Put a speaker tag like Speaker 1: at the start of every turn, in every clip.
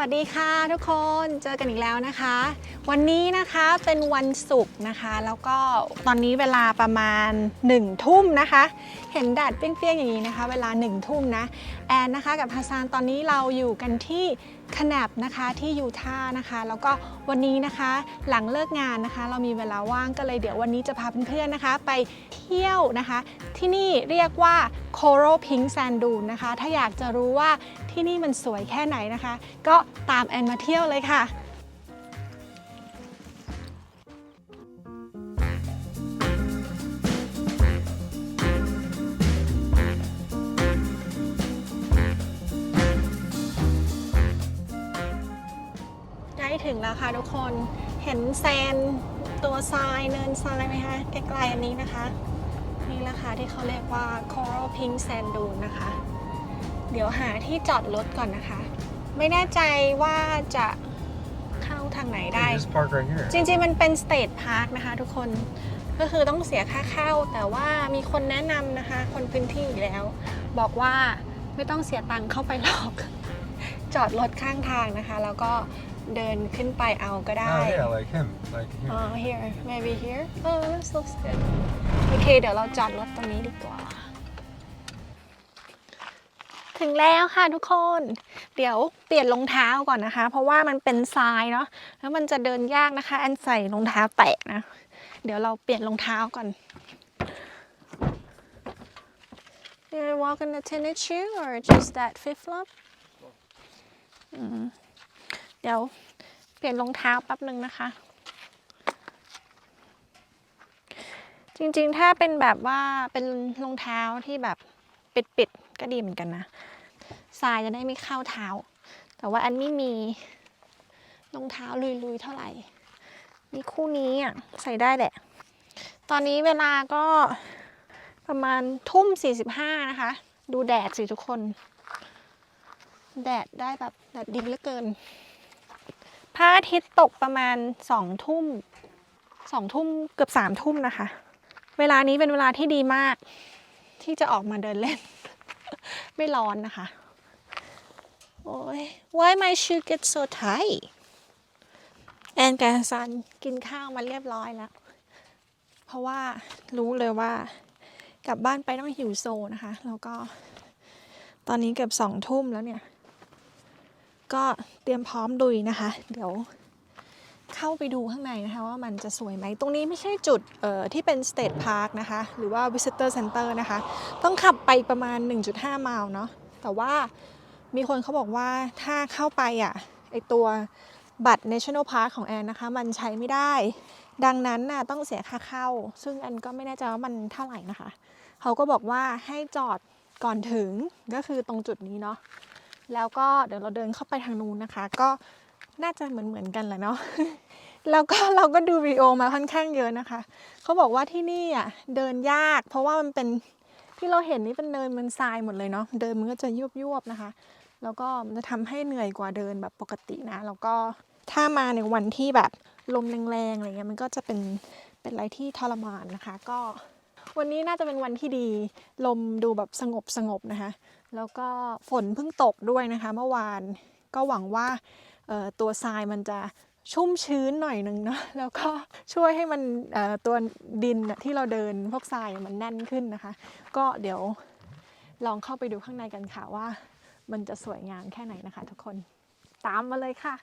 Speaker 1: วัสดีค่ะทุกคนเจอกันอีกแล้วนะคะ วันนี้นะคะเป็นวันศุกร์นะคะ แล้วก็ตอนนี้เวลาประมาณ1ทุ่มนะคะ เห็นแดดเปรี้ยงๆอย่างนี้นะคะ เวลา1ทุ่มนะ แอนนะคะกับฮัสซานตอนนี้เราอยู่กันที่ขนบนะคะที่ยูทาห์นะคะ แล้วก็วันนี้นะคะหลังเลิกงานนะคะ เรามีเวลาว่างก็เลยเดี๋ยววันนี้จะพาเพื่อนๆนะคะ ไปเที่ยวนะคะ ที่นี่เรียกว่า Coral Pink Sand Dune นะคะ ถ้าอยากจะรู้ว่าที่นี่มันสวยแค่ไหนนะคะ ก็ตามแอนมาเที่ยวเลยค่ะ ถึงแล้วค่ะทุกคนเห็นแซนตัวทรายเนินทรายไหมคะใกล้ๆอันนี้นะคะ นี่แหละค่ะที่เขาเรียกว่า Coral Pink Sand Dune นะคะ เดี๋ยวหาที่จอดรถก่อนนะคะ ไม่แน่ใจว่าจะเข้าทางไหนได้
Speaker 2: You just park right here.
Speaker 1: จริงๆ มันเป็นสเตทพาร์คนะคะทุกคน ก็คือต้องเสียค่าเข้า แต่ว่ามีคนแนะนำนะคะ คนพื้นที่อยู่แล้ว บอกว่าไม่ต้องเสียตังค์เข้าไปหรอก จอดรถข้างทางนะคะ แล้วก็ เดินขึ้นไปเอาก็ได้
Speaker 2: Oh yeah, like him, like him.
Speaker 1: อ๋อ here maybe here oh this looks good โอเค เดี๋ยวเราจอดรถตรงนี้ดีกว่า ถึงแล้วค่ะทุกคน เดี๋ยวเปลี่ยนรองเท้าก่อนนะคะ เพราะว่ามันเป็นทรายเนาะ แล้วมันจะเดินยากนะคะ อันใส่รองเท้าแตะนะ เดี๋ยวเราเปลี่ยนรองเท้าก่อน You wanna walk in the tennis shoe or just that flip flop อืม เดี๋ยวเปลี่ยนรองเท้าแป๊บหนึ่งนะคะ จริงๆ ถ้าเป็นแบบว่าเป็นรองเท้าที่แบบปิดๆ ก็ดีเหมือนกันนะทรายจะได้ไม่เข้าเท้า แต่ว่าอันไม่มีรองเท้าลุยๆ เท่าไหร่มีคู่นี้อะใส่ได้แหละ ตอนนี้เวลาก็ประมาณทุ่ม45นะคะ ดูแดดสิทุกคน แดดได้แบบแดดดีเหลือเกิน พระอาทิตย์ตกประมาณสองทุ่มสองทุ่มเกือบสามทุ่มนะคะ เวลานี้เป็นเวลาที่ดีมาก ที่จะออกมาเดินเล่น ไม่ร้อนนะคะ โอ้ย why my shoe get so tight แอนกับซันกินข้าวมาเรียบร้อยแล้ว เพราะว่ารู้เลยว่ากลับบ้านไปต้องหิวโซนะคะ แล้วก็ตอนนี้เกือบสองทุ่มแล้วเนี่ย ก็เตรียมพร้อมดุยนะคะ เดี๋ยวเข้าไปดูข้างในนะคะว่ามันจะสวยไหม ตรงนี้ไม่ใช่จุดที่เป็น State Park นะคะ หรือว่า Visitor Center นะคะ ต้องขับไปประมาณ 1.5 ไมล์เนาะแต่ว่ามีคนเขาบอกว่าถ้าเข้าไปอะไอตัวบัตร National Park ของแอนนะคะ มันใช้ไม่ได้ ดังนั้นน่ะต้องเสียค่าเข้า ซึ่งแอนก็ไม่แน่ใจว่ามันเท่าไหร่นะคะ เขาก็บอกว่าให้จอดก่อนถึงก็คือตรงจุดนี้เนาะ แล้วก็เดี๋ยวเราเดินเข้าไปทางนู้นนะคะ ก็น่าจะเหมือนเหมือนๆกันแหละเนาะแล้วก็เราก็ดูวิดีโอมาค่อนข้างเยอะนะคะ เขาบอกว่าที่นี่อะเดินยาก เพราะว่ามันเป็นที่เราเห็นนี่เป็นเนินมันทรายหมดเลยเนาะเดินมันก็จะยุบยุบๆนะคะ แล้วก็มันจะทำให้เหนื่อยกว่าเดินแบบปกตินะ แล้วก็ถ้ามาในวันที่แบบลมแรงๆอะไรเงี้ยมันก็จะเป็นเป็นอะไรที่ทรมานนะคะ ก็วันนี้น่าจะเป็นวันที่ดี ลมดูแบบสงบสงบๆนะคะ แล้วก็ฝนเพิ่งตกด้วยนะคะเมื่อวานก็หวังว่าตัวทรายมันจะชุ่มชื้นหน่อยนึงเนาะแล้วก็ช่วยให้มันตัวดินที่เราเดินพวกทรายมันแน่นขึ้นนะคะ ก็เดี๋ยวลองเข้าไปดูข้างในกันค่ะว่า มันจะสวยงามแค่ไหนนะคะ ทุกคนตามมาเลยค่ะ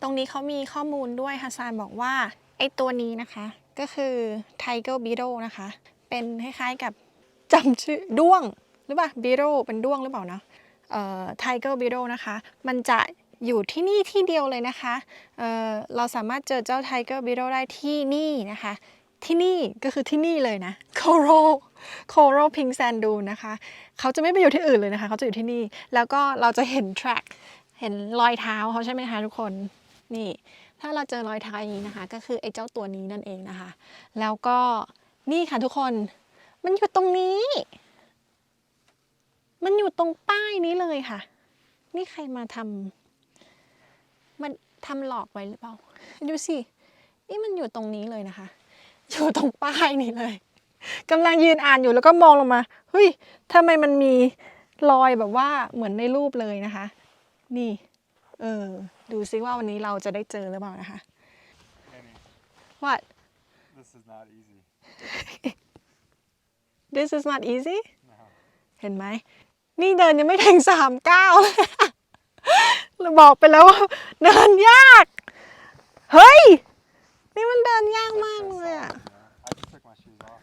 Speaker 1: ตรงนี้เขามีข้อมูลด้วยฮัสซานบอกว่าไอ้ตัวนี้นะคะ ก็คือ Tiger Beetle นะคะ เป็นคล้ายๆกับ จำชื่อด้วงหรือเปล่า Beetle เป็นด้วงหรือเปล่านะเอ่อ Tiger Beetle นะคะ มันจะอยู่ที่นี่ที่เดียวเลยนะคะเอ่อเราสามารถเจอเจ้า Tiger Beetle ได้ที่นี่นะคะ ที่นี่ก็คือที่นี่เลยนะ Coral Coral Pink Sand Dune นะคะ เขาจะไม่ไปอยู่ที่อื่นเลยนะคะ เขาจะอยู่ที่นี่ แล้วก็เราจะเห็น track เห็นรอยเท้าเขาใช่ไหมคะทุกคน นี่ ถ้าเราเจอรอยเท้าอย่างนี้นะคะ ก็คือไอ้เจ้าตัวนี้นั่นเองนะคะ แล้วก็นี่ค่ะทุกคน มันอยู่ตรงนี้ มันอยู่ตรงป้ายนี้เลยค่ะ นี่ใครมาทำมันทำหลอกไว้หรือเปล่า ดูสิ นี่มันอยู่ตรงนี้เลยนะคะ อยู่ตรงป้ายนี้เลยกำลังยืนอ่านอยู่แล้วก็มองลงมาเฮ้ยทำไมมันมีลอยแบบว่าเหมือนในรูปเลยนะคะ นี่ เออ ดูซิว่าวันนี้เราจะได้เจอหรือเปล่านะคะ
Speaker 2: Annie,
Speaker 1: What
Speaker 2: this is not easy.
Speaker 1: This is not easy
Speaker 2: No.
Speaker 1: เห็นไหม นี่เดินยังไม่ถึงสามก้าวเลยเราบอกไปแล้วว่าเดินยาก เฮ้ย นี่มันเดินยากมากเลยอะ
Speaker 2: I just took my shoes off.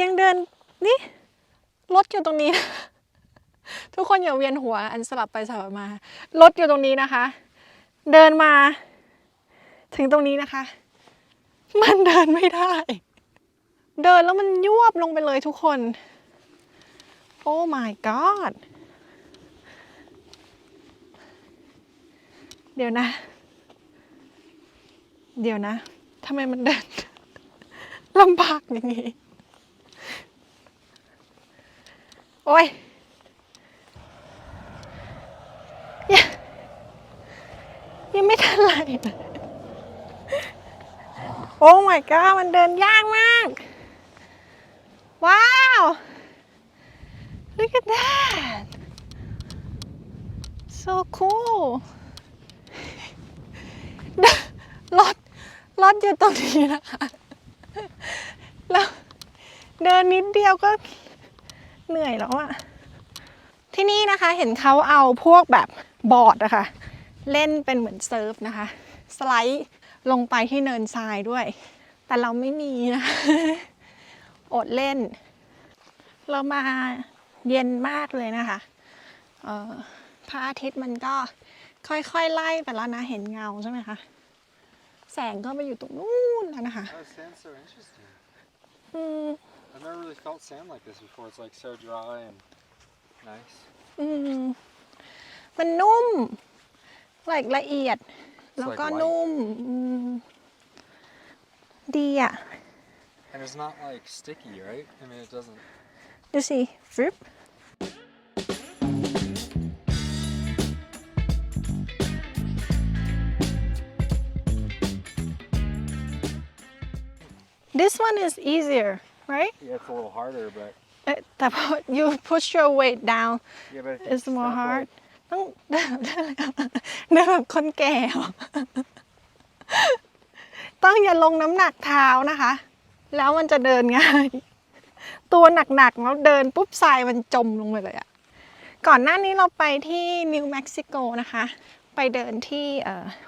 Speaker 1: ยังเดิน นี่ รถอยู่ตรงนี้ ทุกคนอย่าเวียนหัว อันสลับไปสลับมา รถอยู่ตรงนี้นะคะ เดินมา ถึงตรงนี้นะคะ มันเดินไม่ได้ เดินแล้วมันยวบลงไปเลยทุกคน โอ้ my god เดี๋ยวนะ เดี๋ยวนะทำไมมันเดินลำบากอย่างนี้ โอ้ยยังยังไม่ทันไรโอ้ my god มันเดินยากมาก ว้าว look at that so cool รถรถอยู่ตรงนี้นะคะ แล้วเดินนิดเดียวก็เหนื่อยแล้วอะที่นี่นะคะเห็นเขาเอาพวกแบบบอร์ดอะคะ เล่นเป็นเหมือนเซิร์ฟนะคะ สไลด์ลงไปที่เนินทรายด้วย แต่เราไม่มีนะ อดเล่น เรามาเย็นมากเลยนะคะเอ่อพระอาทิตย์มันก็ค่อยๆไล่ไปแล้วนะเห็นเงาใช่ไหมคะ แสงก็ไปอยู่ตรงนู้นแล้วนะคะ
Speaker 2: Oh, sand's so interesting.
Speaker 1: อืม
Speaker 2: I've never really felt sand like this before. It's like so dry and nice.
Speaker 1: อืมมันนุ่มละละเอียด แล้วก็
Speaker 2: like white.
Speaker 1: นุ่มอืมดีอะ
Speaker 2: And it's not like sticky, right? I mean, it doesn't.
Speaker 1: ดูสิฟริป This one is easier right
Speaker 2: Yeah, it's a little harder, but
Speaker 1: เอ๊ะแต่พอ you push your weight down
Speaker 2: yeah, but
Speaker 1: it's more
Speaker 2: not
Speaker 1: hard
Speaker 2: like-
Speaker 1: ต้อง เดินเดินเดินแบบคนแก่เหรอต้องอย่าลงน้ำหนักเท้านะคะ แล้วมันจะเดินง่าย ตัวหนักๆแล้วเดินปุ๊บทรายมันจมลงไปเลยอะก่อนหน้านี้เราไปที่นิวเม็กซิโกนะคะ ไปเดินที่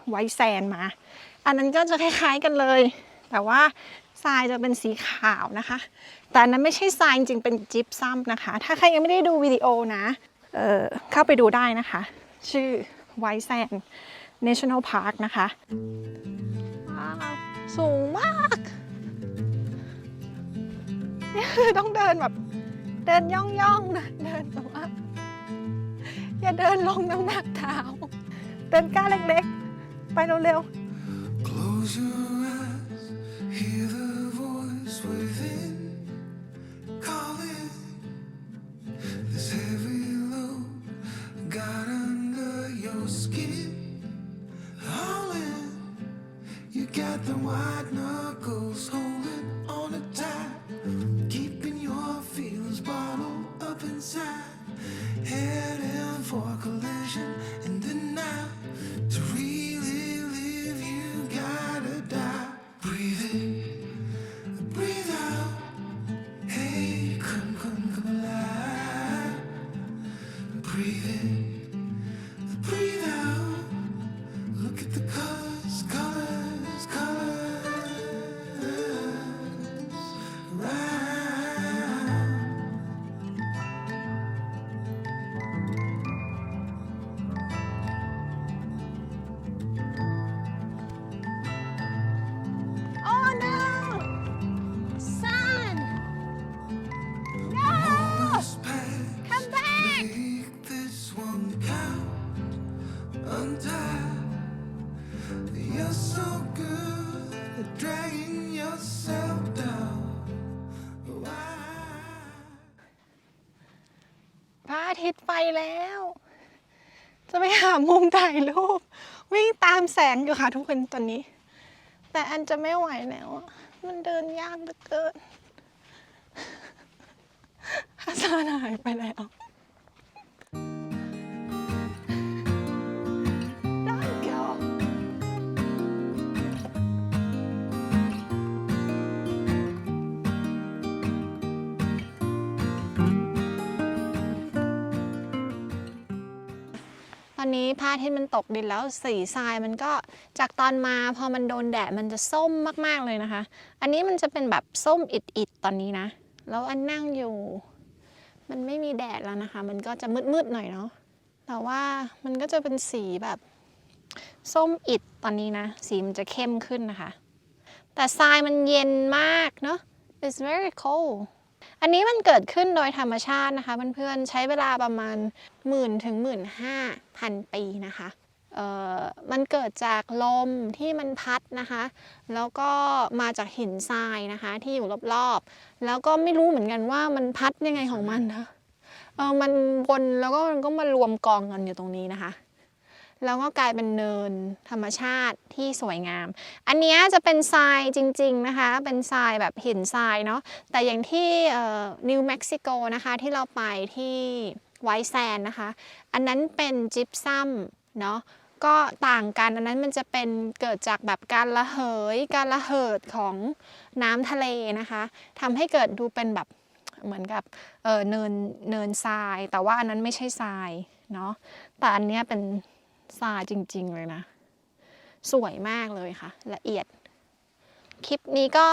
Speaker 1: ไวแซนมา อันนั้นก็จะคล้ายๆกันเลย แต่ว่าทรายจะเป็นสีขาวนะคะ แต่อันนั้นไม่ใช่ทรายจริงเป็นจิปซัมนะคะ ถ้าใครยังไม่ได้ดูวิดีโอนะเออเข้าไปดูได้นะคะ ชื่อ White Sand National Park นะคะ สูงมาก นี่คือต้องเดินแบบ เดินย่องย่องนะเดินแบบว่าอย่าเดินลงน้ำหนักเท้าเดินก้าวเล็กๆ ไปเร็วๆ the แล้ว จะไปหามุมถ่ายรูป วิ่งตามแสงอยู่ค่ะทุกคนตอนนี้ แต่อันจะไม่ไหวแล้วมันเดินยากเหลือเกินฮัสซานหายไปแล้ว อนนี้พระอาทิตย์มันตกดินแล้วสีทรายมันก็จากตอนมาพอมันโดนแดดมันจะส้มมากๆเลยนะคะ อันนี้มันจะเป็นแบบส้มอิดๆตอนนี้นะ แล้วอันนั่งอยู่ มันไม่มีแดดแล้วนะคะ มันก็จะมืดๆหน่อยเนาะแต่ว่ามันก็จะเป็นสีแบบส้มอิดตอนนี้นะ สีมันจะเข้มขึ้นนะคะ แต่ทรายมันเย็นมากเนาะ it's very cold อันนี้มันเกิดขึ้นโดยธรรมชาตินะคะเพื่อนๆใช้เวลาประมาณหมื่นถึงหมื่นห้าพันปีนะคะเอ่อมันเกิดจากลมที่มันพัดนะคะ แล้วก็มาจากหินทรายนะคะ ที่อยู่รอบๆ แล้วก็ไม่รู้เหมือนกันว่ามันพัดยังไงของมันนะ เออมันวนแล้วก็มันก็มารวมกองกันอยู่ตรงนี้นะคะ แล้วก็กลายเป็นเนินธรรมชาติที่สวยงาม อันนี้จะเป็นทรายจริง ๆ นะคะ เป็นทรายแบบหินทรายเนาะ แต่อย่างที่นิวเม็กซิโกนะคะที่เราไปที่ไวท์แซนนะคะ อันนั้นเป็นจิปซัมเนาะ ก็ต่างกัน อันนั้นมันจะเป็นเกิดจากแบบการระเหย การระเหิดของน้ำทะเลนะคะทำให้เกิดดูเป็นแบบเหมือนกับเเนินเนินทราย แต่ว่าอันนั้นไม่ใช่ทรายเนาะ แต่อันนี้เป็น ทรายจริง ๆ เลยนะ สวยมากเลยค่ะ ละเอียด คลิปนี้ก็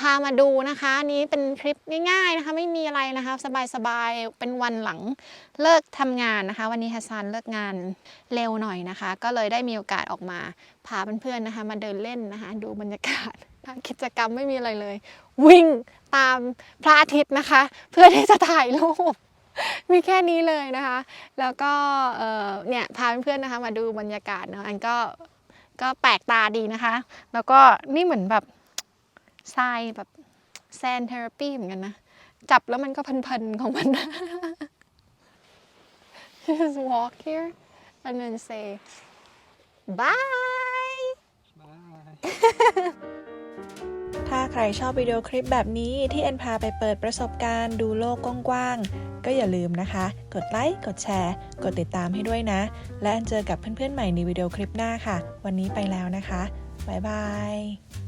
Speaker 1: พามาดูนะคะนี้เป็นคลิปง่ายๆนะคะ ไม่มีอะไรนะคะ สบายๆ เป็นวันหลังเลิกทำงานนะคะ วันนี้ฮัสซันเลิกงานเร็วหน่อยนะคะ ก็เลยได้มีโอกาสออกมาพาเพื่อนๆนะคะ มาเดินเล่นนะคะ ดูบรรยากาศกิจกรรมไม่มีอะไรเลย วิ่งตามพระอาทิตย์นะคะ เพื่อที่จะถ่ายรูป มีแค่นี้เลยนะคะ แล้วก็เอ่อเนี่ยพาเพื่อนๆนะคะ มาดูบรรยากาศเนาะอันก็ก็แปลกตาดีนะคะ แล้วก็นี่เหมือนแบบทรายแบบแซนเทอราปีเหมือนกันนะ จับแล้วมันก็พันๆของมันนะ just walk here and then say bye
Speaker 2: Bye.
Speaker 3: ถ้าใครชอบวิดีโอคลิปแบบนี้ที่แอนพาไปเปิดประสบการณ์ดูโลกกว้างๆ ก็อย่าลืมนะคะ กดไลค์ กดแชร์ กดติดตามให้ด้วยนะ และเจอกับเพื่อนๆใหม่ในวิดีโอคลิปหน้าค่ะ วันนี้ไปแล้วนะคะ บ๊ายบาย